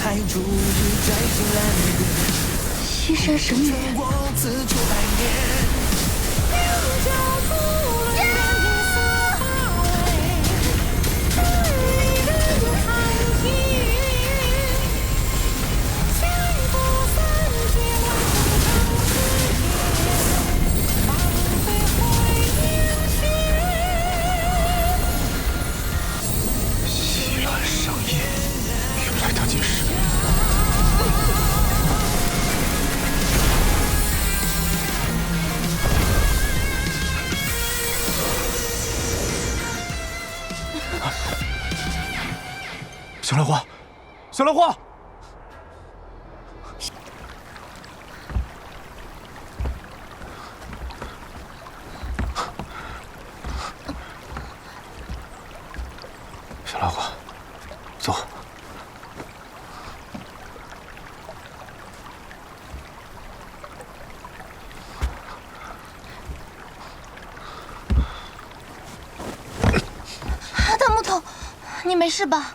还逐日摘星揽月，西山神秘。小兰花，小兰花。小兰花，走。大木头，你没事吧？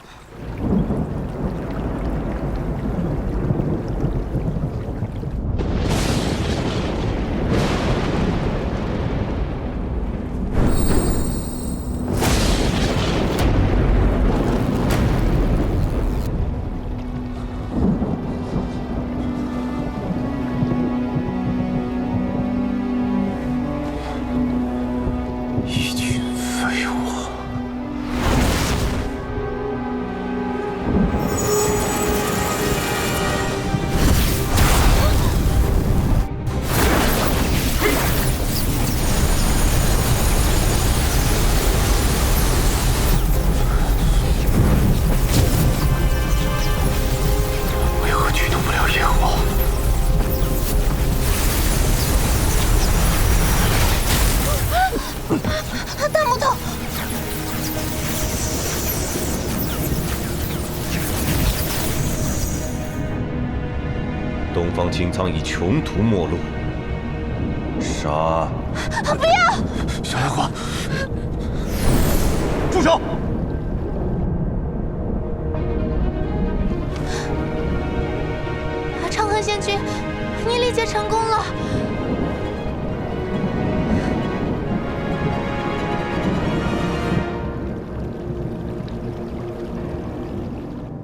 东方青苍已穷途末路，杀！不要！小丫鬟，住手！长河仙君，你历劫成功了。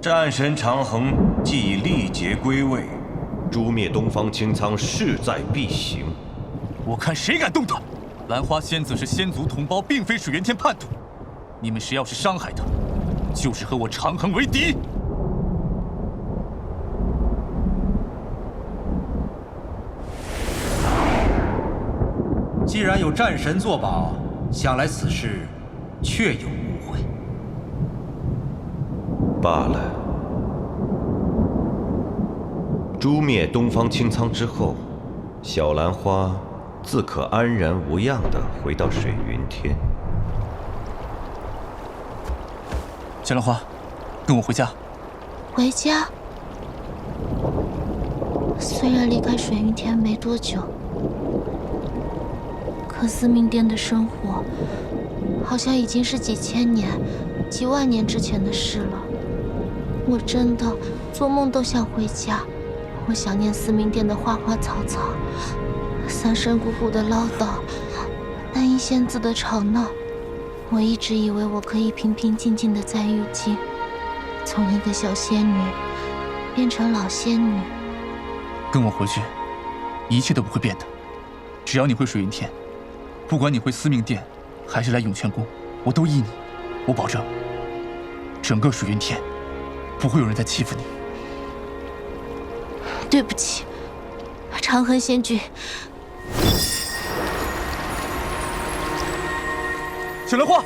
战神长恒既已历劫归位。诛灭东方青苍势在必行，我看谁敢动他！兰花仙子是仙族同胞，并非水元天叛徒。你们谁要是伤害他，就是和我长恒为敌。既然有战神作保，想来此事确有误会。罢了。诛灭东方青苍之后，小兰花自可安然无恙的回到水云天。小兰花，跟我回家。回家？虽然离开水云天没多久，可司命殿的生活好像已经是几千年、几万年之前的事了。我真的做梦都想回家。我想念司命殿的花花草草，三生姑姑的唠叨，南音仙子的吵闹。我一直以为我可以平平静静的在玉京，从一个小仙女变成老仙女。跟我回去，一切都不会变的。只要你回水云天，不管你回司命殿，还是来涌泉宫，我都依你。我保证，整个水云天，不会有人再欺负你。对不起，长恒仙君。小莲花，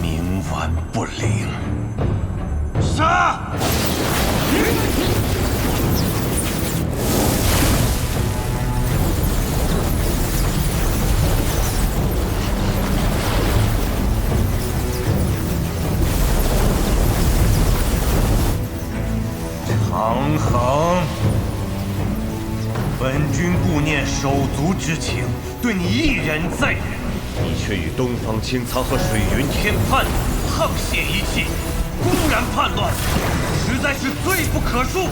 冥顽不灵，杀！长恒，本君顾念手足之情对你一忍再忍，你却与东方青苍和水云天叛沆瀣一气，公然叛乱，实在是罪不可恕。